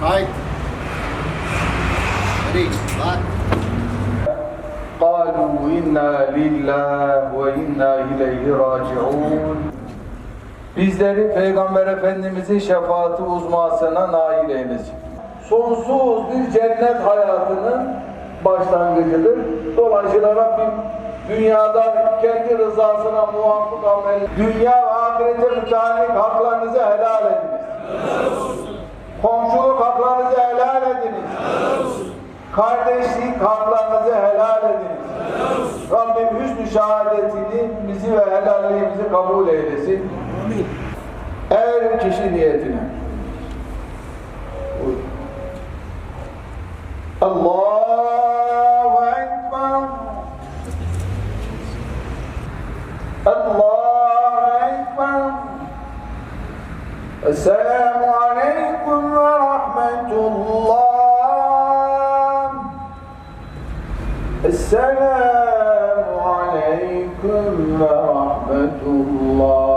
Kayıt. Ready. Bak. قالوا إنا لله وإنا إليه راجعون Bizleri Peygamber Efendimizin şefaati uzmasına nail eylesin. Sonsuz bir cennet hayatının başlangıcıdır. Dolayısıyla Rabbim dünyada kendi rızasına muvafık amel, dünya ve ahirete müteallik haklarınızı helal ediniz. Komşuluk haklarınızı helal ediniz. Kardeşlik haklarınızı helal ediniz. Rabbim hüsnü şehadetini bizi ve helalliğimizi kabul eylesin. Her kişi niyetine. Allahu Ekber. Allahu Ekber. Esselamu Aleyküm ve Rahmetullah. Esselamu Aleyküm ve Rahmetullah.